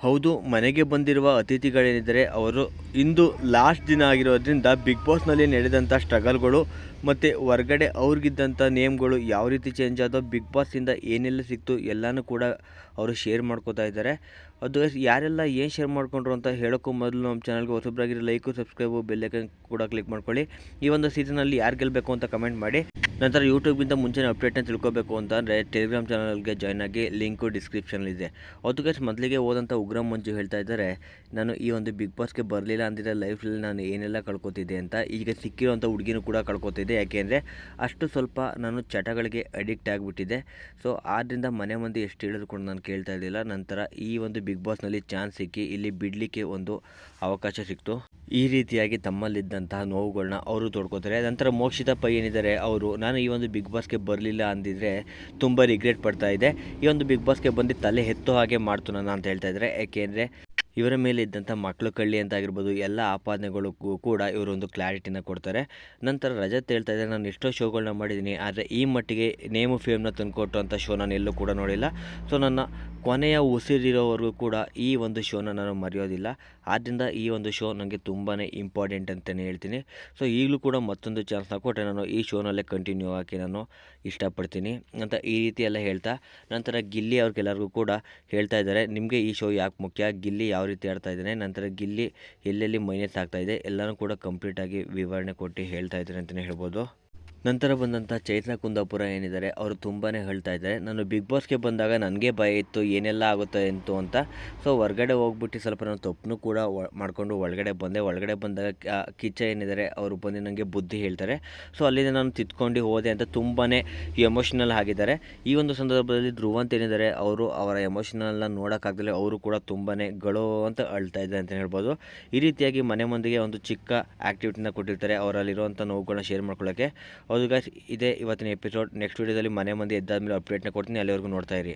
ಹೌದು, ಮನೆಗೆ ಬಂದಿರುವ ಅತಿಥಿಗಳೇನಿದ್ದಾರೆ ಅವರು ಇಂದು ಲಾಸ್ಟ್ ದಿನ ಆಗಿರೋದ್ರಿಂದ ಬಿಗ್ ಬಾಸ್ನಲ್ಲಿ ನಡೆದಂಥ ಸ್ಟ್ರಗಲ್ಗಳು ಮತ್ತು ಹೊರ್ಗಡೆ ಅವ್ರಿಗಿದ್ದಂಥ ನೇಮ್ಗಳು ಯಾವ ರೀತಿ ಚೇಂಜ್ ಆದೋ ಬಿಗ್ ಬಾಸಿಂದ ಏನೆಲ್ಲ ಸಿಕ್ತು ಎಲ್ಲನೂ ಕೂಡ ಅವರು ಶೇರ್ ಮಾಡ್ಕೋತಾ ಇದ್ದಾರೆ. ಅದು ಯಾರೆಲ್ಲ ಏನು ಶೇರ್ ಮಾಡಿಕೊಂಡ್ರು ಅಂತ ಹೇಳೋಕ್ಕೂ ಮೊದಲು ನಮ್ಮ ಚಾನಲ್ಗೆ ಹೊಸಬ್ರಾಗಿರೋ ಲೈಕು ಸಬ್ಸ್ಕ್ರೈಬು ಬೆಲ್ಲೈಕನ್ ಕೂಡ ಕ್ಲಿಕ್ ಮಾಡ್ಕೊಳ್ಳಿ. ಈ ಒಂದು ಸೀಸನಲ್ಲಿ ಯಾರು ಗೆಲ್ಲಬೇಕು ಅಂತ ಕಮೆಂಟ್ ಮಾಡಿ. ನಂತರ ಯೂಟ್ಯೂಬ್ಗಿಂತ ಮುಂಚೆನೇ ಅಪ್ಡೇಟ್ನ ತಿಳ್ಕೊಬೇಕು ಅಂತ ಅಂದರೆ ಟೆಲಿಗ್ರಾಮ್ ಚಾನಲ್ಗೆ ಜಾಯ್ನ್ ಆಗಿ ಲಿಂಕು ಡಿಸ್ಕ್ರಿಪ್ಷನಲ್ಲಿದೆ ಅದು ಗೈಸ್ ಮೊದಲಿಗೆ ಹೋದಂಥ ಉಗ್ರಂ ಮಂಜು ಹೇಳ್ತಾ ಇದ್ದಾರೆ, ನಾನು ಈ ಒಂದು ಬಿಗ್ ಬಾಸ್ಗೆ ಬರಲಿಲ್ಲ ಅಂದಿದ್ರೆ ಲೈಫಲ್ಲಿ ನಾನು ಏನೆಲ್ಲ ಕಳ್ಕೊತಿದ್ದೆ ಅಂತ, ಈಗ ಸಿಕ್ಕಿರೋಂಥ ಹುಡುಗಿನೂ ಕೂಡ ಕಳ್ಕೊತಿದ್ದೆ. ಯಾಕೆಂದರೆ ಅಷ್ಟು ಸ್ವಲ್ಪ ನಾನು ಚಟಗಳಿಗೆ ಅಡಿಕ್ಟ್ ಆಗಿಬಿಟ್ಟಿದ್ದೆ. ಸೊ ಆದ್ದರಿಂದ ಮನೆ ಮಂದಿ ಎಷ್ಟು ಹೇಳಿದ್ರು ಕೂಡ ನಾನು ಕೇಳ್ತಾ ಇರಲಿಲ್ಲ. ನಂತರ ಈ ಒಂದು ಬಿಗ್ ಬಾಸ್ನಲ್ಲಿ ಚಾನ್ಸ್ ಸಿಕ್ಕಿ ಇಲ್ಲಿ ಬಿಡಲಿಕ್ಕೆ ಒಂದು ಅವಕಾಶ ಸಿಕ್ತು. ಈ ರೀತಿಯಾಗಿ ತಮ್ಮಲ್ಲಿದ್ದಂತಹ ನೋವುಗಳನ್ನ ಅವರು ತೋಡ್ಕೋತಾರೆ. ನಂತರ ಮೋಕ್ಷಿತ ಪೈ ಏನಿದ್ದಾರೆ, ಅವರು ನಾನು ಈ ಒಂದು ಬಿಗ್ ಬಾಸ್ಗೆ ಬರಲಿಲ್ಲ ಅಂದಿದ್ರೆ ತುಂಬ ರಿಗ್ರೆಟ್ ಪಡ್ತಾ ಇದೆ ಈ ಒಂದು ಬಿಗ್ ಬಾಸ್ಗೆ ಬಂದು ತಲೆ ಎತ್ತೋ ಹಾಗೆ ಮಾಡ್ತು ನಾನು ಅಂತ ಹೇಳ್ತಾ ಇದ್ದಾರೆ. ಯಾಕೆಂದರೆ ಇವರ ಮೇಲೆ ಇದ್ದಂಥ ಮಕ್ಕಳು ಕಳ್ಳಿ ಅಂತ ಆಗಿರ್ಬೋದು ಎಲ್ಲ ಆಪಾದನೆಗಳಿಗೂ ಕೂಡ ಇವರೊಂದು ಕ್ಲಾರಿಟಿನ ಕೊಡ್ತಾರೆ. ನಂತರ ರಜತ್ ಹೇಳ್ತಾ ಇದ್ದಾರೆ ನಾನು ಎಷ್ಟೋ ಶೋಗಳನ್ನ ಮಾಡಿದ್ದೀನಿ, ಆದರೆ ಈ ಮಟ್ಟಿಗೆ ನೇಮು ಫೇಮ್ನ ತಂದುಕೊಟ್ಟಂಥ ಶೋ ನಾನು ಎಲ್ಲೂ ಕೂಡ ನೋಡಿಲ್ಲ. ಸೊ, ನನ್ನ ಕೊನೆಯ ಉಸಿರಿರೋವರೆಗೂ ಕೂಡ ಈ ಒಂದು ಶೋನ ನಾನು ಮರೆಯೋದಿಲ್ಲ. ಆದ್ದರಿಂದ ಈ ಒಂದು ಶೋ ನನಗೆ ತುಂಬಾ ಇಂಪಾರ್ಟೆಂಟ್ ಅಂತಲೇ ಹೇಳ್ತೀನಿ. ಸೊ, ಈಗಲೂ ಕೂಡ ಮತ್ತೊಂದು ಚಾನ್ಸ್ನ ಕೊಟ್ಟರೆ ನಾನು, ಈ ಶೋನಲ್ಲೇ ಕಂಟಿನ್ಯೂ ಆಗಿ ನಾನು ಇಷ್ಟಪಡ್ತೀನಿ, ಅಂತ ಈ ರೀತಿ ಎಲ್ಲ ಹೇಳ್ತಾ, ನಂತರ ಗಿಲ್ಲಿ ಅವ್ರಿಗೆಲ್ಲರಿಗೂ ಕೂಡ ಹೇಳ್ತಾ ಇದ್ದಾರೆ, ನಿಮಗೆ ಈ ಶೋ ಯಾಕೆ ಮುಖ್ಯ? ಗಿಲ್ಲಿ ಯಾವ ರೀತಿ ಆಡ್ತಾ ಇದ್ದಾನೆ. ನಂತರ ಗಿಲ್ಲಿ ಎಲ್ಲೆಲ್ಲಿ ಮೈನಸ್ ಆಗ್ತಾ ಇದೆ ಎಲ್ಲನೂ ಕೂಡ ಕಂಪ್ಲೀಟಾಗಿ ವಿವರಣೆ ಕೊಟ್ಟು ಹೇಳ್ತಾ ಇದ್ದಾರೆ ಅಂತಲೇ ಹೇಳ್ಬೋದು. ನಂತರ ಬಂದಂಥ ಚೈತ್ರ ಕುಂದಾಪುರ ಏನಿದ್ದಾರೆ, ಅವರು ತುಂಬಾ ಹೇಳ್ತಾ ಇದ್ದಾರೆ. ನಾನು ಬಿಗ್ ಬಾಸ್ಗೆ ಬಂದಾಗ ನನಗೆ ಭಯ ಇತ್ತು, ಏನೆಲ್ಲ ಆಗುತ್ತೆ ಅಂತು ಅಂತ. ಸೊ ಹೊರಗಡೆ ಹೋಗ್ಬಿಟ್ಟು ಸ್ವಲ್ಪ ನಾನು ತಪ್ಪನ್ನು ಕೂಡ ಮಾಡಿಕೊಂಡು ಒಳಗಡೆ ಬಂದೆ. ಒಳಗಡೆ ಬಂದಾಗ ಕಿಚ್ಚ ಏನಿದ್ದಾರೆ, ಅವರು ಬಂದು ನನಗೆ ಬುದ್ಧಿ ಹೇಳ್ತಾರೆ. ಸೊ ಅಲ್ಲಿಂದ ನಾನು ತಿದ್ಕೊಂಡು ಹೋದೆ ಅಂತ ತುಂಬಾ ಎಮೋಷ್ನಲ್ ಆಗಿದ್ದಾರೆ. ಈ ಒಂದು ಸಂದರ್ಭದಲ್ಲಿ ಧ್ರುವಂತ ಏನಿದ್ದಾರೆ, ಅವರು ಅವರ ಎಮೋಷನಲ್ನ ನೋಡೋಕ್ಕಾಗದಲ್ಲೇ. ಅವರು ಕೂಡ ತುಂಬಾ ಗಳೋ ಅಂತ ಅಳ್ತಾ ಇದ್ದಾರೆ ಅಂತ ಹೇಳ್ಬೋದು. ಈ ರೀತಿಯಾಗಿ ಮನೆ ಮಂದಿಗೆ ಒಂದು ಚಿಕ್ಕ ಆ್ಯಕ್ಟಿವಿಟಿನ ಕೊಟ್ಟಿರ್ತಾರೆ. ಅವರಲ್ಲಿರುವಂಥ ನೋವುಗಳನ್ನ ಶೇರ್ ಮಾಡ್ಕೊಳ್ಳೋಕ್ಕೆ ಹೌದು ಗಾಯ್ಸ್ ಇದೇ ಇವತ್ತಿನ ಎಪಿಸೋಡ್ ನೆಕ್ಸ್ಟ್ ವೀಡಿಯೋದಲ್ಲಿ ಮನೆ ಮಂದಿ ಎದ್ದಾದ್ಮೇಲೆ ಅಪ್ಡೇಟ್ನ ಕೊಡ್ತೀನಿ. ಅಲ್ಲಿವರೆಗೂ ನೋಡ್ತಾ ಇರಿ.